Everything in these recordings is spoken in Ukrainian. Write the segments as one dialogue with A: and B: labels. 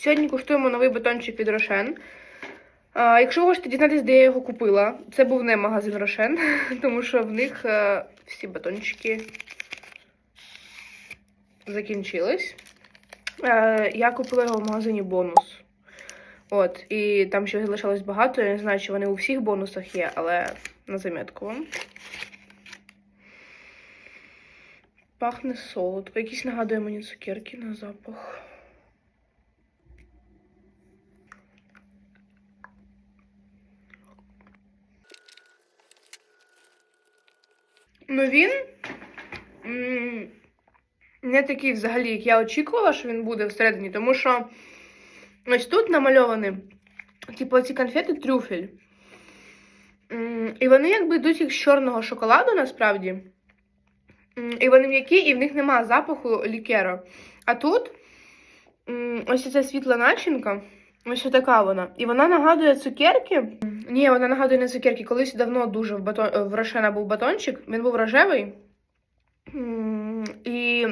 A: Сьогодні куштуємо новий батончик від Рошен. Якщо ви хочете дізнатися, де я його купила, це був не магазин Рошен, тому що в них е, всі батончики закінчились. Е, я купила його в магазині бонус. От, і там ще залишилось багато. Я не знаю, чи вони у всіх бонусах є, але на замітку вам. Пахне солодко. Якісь нагадує мені цукерки на запах. Ну він не такий взагалі, як я очікувала, що він буде всередині, тому що ось тут намальовані, типу, ці конфети трюфель. І вони якби йдуть як з чорного шоколаду насправді. І вони м'які, і в них немає запаху лікера. А тут ось ця світла начинка. Ось така вона. І вона нагадує цукерки. Ні, вона нагадує не цукерки. Колись давно дуже в, батон... в Рошена був батончик. Він був рожевий. І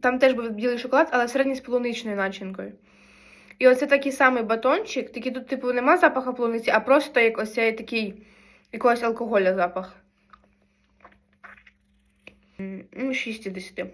A: там теж був білий шоколад, але середній з полуничною начинкою. І оце такий самий батончик, тільки тут, типу, нема запаху полуниці, а просто як ось цей такий якогось алкоголя запах. Ну, 6 10.